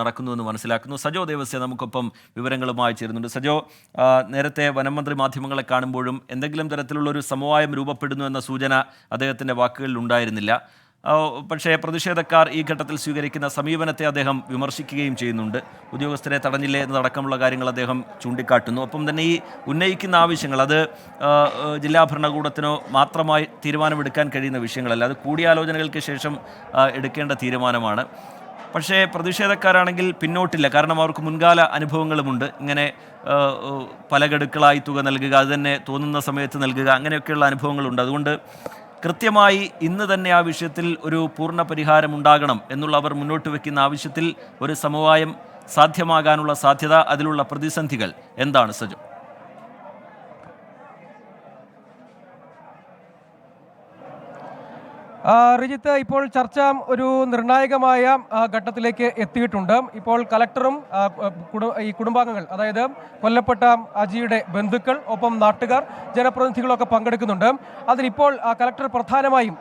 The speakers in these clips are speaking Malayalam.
നടക്കുന്നുവെന്ന് മനസ്സിലാക്കുന്നു. സജോ ദേവസ്യ നമുക്കൊപ്പം വിവരങ്ങളുമായി ചേരുന്നുണ്ട്. സജോ നേരത്തെ വനമന്ത്രി മാധ്യമങ്ങളെ കാണുമ്പോഴും എന്തെങ്കിലും തരത്തിലുള്ള ഒരു സമവായം രൂപപ്പെടുന്നു എന്ന സൂചന അദ്ദേഹത്തിന്റെ വാക്കുകളിൽ ഉണ്ടായിരുന്നില്ല. പക്ഷേ പ്രതിഷേധക്കാർ ഈ ഘട്ടത്തിൽ സ്വീകരിക്കുന്ന സമീപനത്തെ അദ്ദേഹം വിമർശിക്കുകയും ചെയ്യുന്നുണ്ട്. ഉദ്യോഗസ്ഥരെ തടഞ്ഞില്ലേ എന്നതടക്കമുള്ള കാര്യങ്ങൾ അദ്ദേഹം ചൂണ്ടിക്കാട്ടുന്നു. ഒപ്പം തന്നെ ഈ ഉന്നയിക്കുന്ന ആവശ്യങ്ങൾ അത് ജില്ലാ ഭരണകൂടത്തിനോ മാത്രമായി തീരുമാനമെടുക്കാൻ കഴിയുന്ന വിഷയങ്ങളല്ല. അത് കൂടിയാലോചനകൾക്ക് ശേഷം എടുക്കേണ്ട തീരുമാനമാണ്. പക്ഷേ പ്രതിഷേധക്കാരാണെങ്കിൽ പിന്നോട്ടില്ല. കാരണം അവർക്ക് മുൻകാല അനുഭവങ്ങളുമുണ്ട്. ഇങ്ങനെ പല ഗഡുക്കളായി തുക നൽകുക അത് തന്നെ തോന്നുന്ന സമയത്ത് നൽകുക അങ്ങനെയൊക്കെയുള്ള അനുഭവങ്ങളുണ്ട്. അതുകൊണ്ട് കൃത്യമായി ഇന്ന് തന്നെ ആ വിഷയത്തിൽ ഒരു പൂർണ പരിഹാരം ഉണ്ടാകണം എന്നുള്ള അവർ മുന്നോട്ട് വയ്ക്കുന്ന ആവശ്യത്തിൽ ഒരു സമവായം സാധ്യമാകാനുള്ള സാധ്യത അതിലുള്ള പ്രതിസന്ധികൾ എന്താണ് സജു? റിജിത്ത് ഇപ്പോൾ ചർച്ച ഒരു നിർണായകമായ ഘട്ടത്തിലേക്ക് എത്തിയിട്ടുണ്ട്. ഇപ്പോൾ കലക്ടറും ഈ കുടുംബാംഗങ്ങൾ അതായത് കൊല്ലപ്പെട്ട അജിയുടെ ബന്ധുക്കൾ ഒപ്പം നാട്ടുകാർ ജനപ്രതിനിധികളൊക്കെ പങ്കെടുക്കുന്നുണ്ട്. അതിലിപ്പോൾ കലക്ടർ പ്രധാനമായും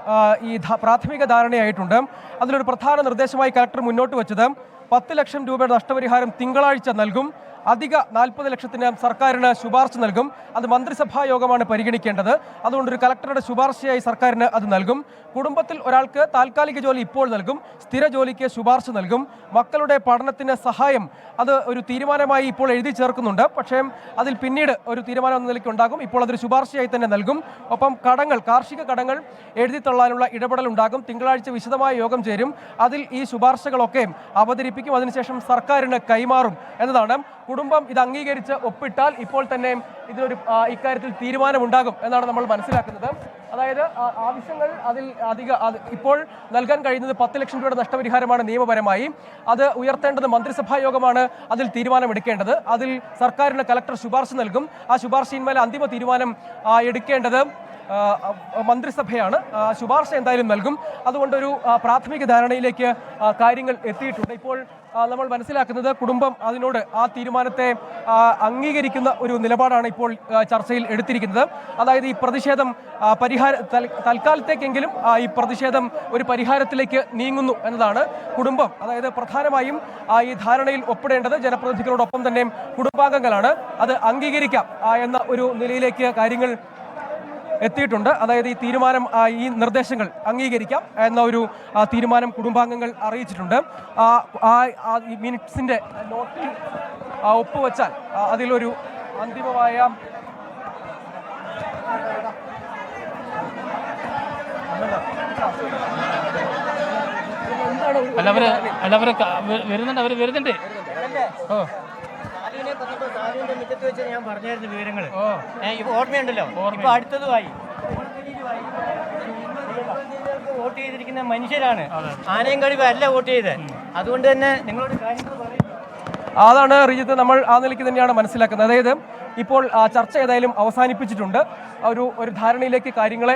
ഈ പ്രാഥമിക ധാരണയായിട്ടുണ്ട്. അതിലൊരു പ്രധാന നിർദ്ദേശമായി കലക്ടർ മുന്നോട്ട് വെച്ചത് പത്ത് ലക്ഷം രൂപയുടെ നഷ്ടപരിഹാരം തിങ്കളാഴ്ച നൽകും. അധിക നാൽപ്പത് ലക്ഷത്തിന് സർക്കാരിന് ശുപാർശ നൽകും. അത് മന്ത്രിസഭാ യോഗമാണ് പരിഗണിക്കേണ്ടത്. അതുകൊണ്ട് ഒരു കലക്ടറുടെ ശുപാർശയായി സർക്കാരിന് അത് നൽകും. കുടുംബത്തിൽ ഒരാൾക്ക് താൽക്കാലിക ജോലി ഇപ്പോൾ നൽകും. സ്ഥിര ജോലിക്ക് ശുപാർശ നൽകും. മക്കളുടെ പഠനത്തിന് സഹായം അത് ഒരു തീരുമാനമായി ഇപ്പോൾ എഴുതി ചേർക്കുന്നുണ്ട്. പക്ഷേ അതിൽ പിന്നീട് ഒരു തീരുമാനം എന്ന നിലയ്ക്ക് ഉണ്ടാകും. ഇപ്പോൾ അതൊരു ശുപാർശയായി തന്നെ നൽകും. ഒപ്പം കടങ്ങൾ കാർഷിക കടങ്ങൾ എഴുതി തള്ളാനുള്ള ഇടപെടൽ ഉണ്ടാകും. തിങ്കളാഴ്ച വിശദമായ യോഗം ചേരും. അതിൽ ഈ ശുപാർശകളൊക്കെ അവതരിപ്പിക്കും. അതിനുശേഷം സർക്കാരിന് കൈമാറും എന്നതാണ് കുടുംബം ഇത് അംഗീകരിച്ച് ഒപ്പിട്ടാൽ ഇപ്പോൾ തന്നെ ഇതിനൊരു ഇക്കാര്യത്തിൽ തീരുമാനമുണ്ടാകും എന്നാണ് നമ്മൾ മനസ്സിലാക്കുന്നത്. അതായത് ആവശ്യങ്ങൾ അതിൽ അധിക ഇപ്പോൾ നൽകാൻ കഴിയുന്നത് പത്ത് ലക്ഷം രൂപയുടെ നഷ്ടപരിഹാരമാണ് നിയമപരമായി. അത് ഉയർത്തേണ്ടത് മന്ത്രിസഭാ യോഗമാണ് അതിൽ തീരുമാനമെടുക്കേണ്ടത്. അതിൽ സർക്കാരിന് കലക്ടർ ശുപാർശ നൽകും. ആ ശുപാർശയിന്മേൽ അന്തിമ തീരുമാനം എടുക്കേണ്ടത് മന്ത്രിസഭയാണ്. ശുപാർശ എന്തായാലും നൽകും. അതുകൊണ്ടൊരു പ്രാഥമിക ധാരണയിലേക്ക് കാര്യങ്ങൾ എത്തിയിട്ടുണ്ട്. ഇപ്പോൾ നമ്മൾ മനസ്സിലാക്കുന്നത് കുടുംബം അതിനോട് ആ തീരുമാനത്തെ അംഗീകരിക്കുന്ന ഒരു നിലപാടാണ് ഇപ്പോൾ ചർച്ചയിൽ എടുത്തിരിക്കുന്നത്. അതായത് ഈ പ്രതിഷേധം പരിഹാര തൽ- തൽക്കാലത്തേക്കെങ്കിലും ഈ പ്രതിഷേധം ഒരു പരിഹാരത്തിലേക്ക് നീങ്ങുന്നു എന്നതാണ് കുടുംബം. അതായത് പ്രധാനമായും ഈ ധാരണയിൽ ഒപ്പിടേണ്ടത് ജനപ്രതിനിധികളോടൊപ്പം തന്നെ കുടുംബാംഗങ്ങളാണ്. അത് അംഗീകരിക്കാം എന്ന ഒരു നിലയിലേക്ക് കാര്യങ്ങൾ എത്തിയിട്ടുണ്ട്. അതായത് ഈ തീരുമാനം ഈ നിർദ്ദേശങ്ങൾ അംഗീകരിക്കാം എന്ന ഒരു തീരുമാനം കുടുംബാംഗങ്ങൾ അറിയിച്ചിട്ടുണ്ട്. മിനിറ്റ്സിന്റെ നോട്ടിൽ ഒപ്പുവെച്ചാൽ അതിലൊരു അന്തിമമായ അല്ല അവർ അല്ല അവർ വരുന്നുണ്ട് അവർ വരുന്നുണ്ട്. ഓ. പറഞ്ഞപ്പോ സാലുവിന്റെ മുറ്റത്ത് വെച്ച് ഞാൻ പറഞ്ഞായിരുന്നു വിവരങ്ങൾ ഓർമ്മയുണ്ടല്ലോ? ഇപ്പൊ അടുത്തതുമായി. വോട്ട് ചെയ്തിരിക്കുന്ന മനുഷ്യരാണ്. ആനയും കഴിവ് അല്ല വോട്ട് ചെയ്ത്. അതുകൊണ്ട് തന്നെ നിങ്ങളോട് കാര്യങ്ങൾ അതാണ് റിജിത്ത് നമ്മൾ ആ നിലയ്ക്ക് തന്നെയാണ് മനസ്സിലാക്കുന്നത്. അതായത് ഇപ്പോൾ ആ ചർച്ച ഏതായാലും അവസാനിപ്പിച്ചിട്ടുണ്ട്. ഒരു ഒരു ധാരണയിലേക്ക് കാര്യങ്ങളെ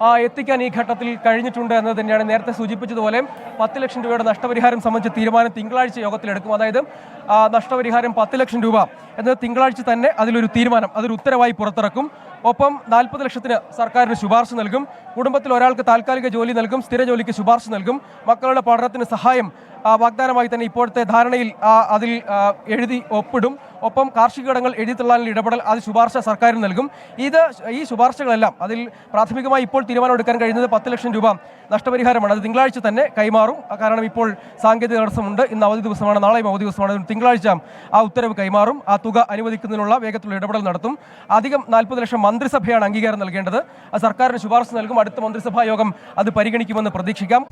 എത്തിക്കാൻ ഈ ഘട്ടത്തിൽ കഴിഞ്ഞിട്ടുണ്ട് എന്ന് തന്നെയാണ് നേരത്തെ സൂചിപ്പിച്ചതുപോലെ പത്ത് ലക്ഷം രൂപയുടെ നഷ്ടപരിഹാരം സംബന്ധിച്ച തീരുമാനം തിങ്കളാഴ്ച യോഗത്തിലെടുക്കും അതായത് നഷ്ടപരിഹാരം പത്ത് ലക്ഷം രൂപ എന്നത് തിങ്കളാഴ്ച തന്നെ അതിലൊരു തീരുമാനം അതൊരു ഉത്തരവായി പുറത്തിറക്കും. ഒപ്പം നാൽപ്പത് ലക്ഷത്തിന് സർക്കാരിന് ശുപാർശ നൽകും. കുടുംബത്തിൽ ഒരാൾക്ക് താൽക്കാലിക ജോലി നൽകും സ്ഥിര ജോലിക്ക് ശുപാർശ നൽകും. മക്കളുടെ പഠനത്തിന് സഹായം വാഗ്ദാനമായി തന്നെ ഇപ്പോഴത്തെ ധാരണയിൽ അതിൽ എഴുതി ഒപ്പിടും. ഒപ്പം കാർഷിക ഇടങ്ങൾ എഴുതിത്തള്ളാനുള്ള ഇടപെടൽ അത് ശുപാർശ സർക്കാരിന് നൽകും. ഇത് ഈ ശുപാർശകളെല്ലാം അതിൽ പ്രാഥമികമായി ഇപ്പോൾ തീരുമാനമെടുക്കാൻ കഴിയുന്നത് പത്ത് ലക്ഷം രൂപ നഷ്ടപരിഹാരമാണ്. അത് തിങ്കളാഴ്ച തന്നെ കൈമാറും. കാരണം ഇപ്പോൾ സാങ്കേതിക തടസ്സമുണ്ട്. ഇന്ന് അവധി ദിവസമാണ്. നാളെയും അവധി ദിവസമാണ്. തിങ്കളാഴ്ച ആ ഉത്തരവ് കൈമാറും. ആ തുക അനുവദിക്കുന്നതിനുള്ള വേഗത്തിലുള്ള ഇടപെടൽ നടത്തും. അധികം നാൽപ്പത് ലക്ഷം മന്ത്രിസഭയാണ് അംഗീകാരം നൽകേണ്ടത്. സർക്കാരിന് ശുപാർശ നൽകും. അടുത്ത മന്ത്രിസഭാ യോഗം അത് പരിഗണിക്കുമെന്ന് പ്രതീക്ഷിക്കാം.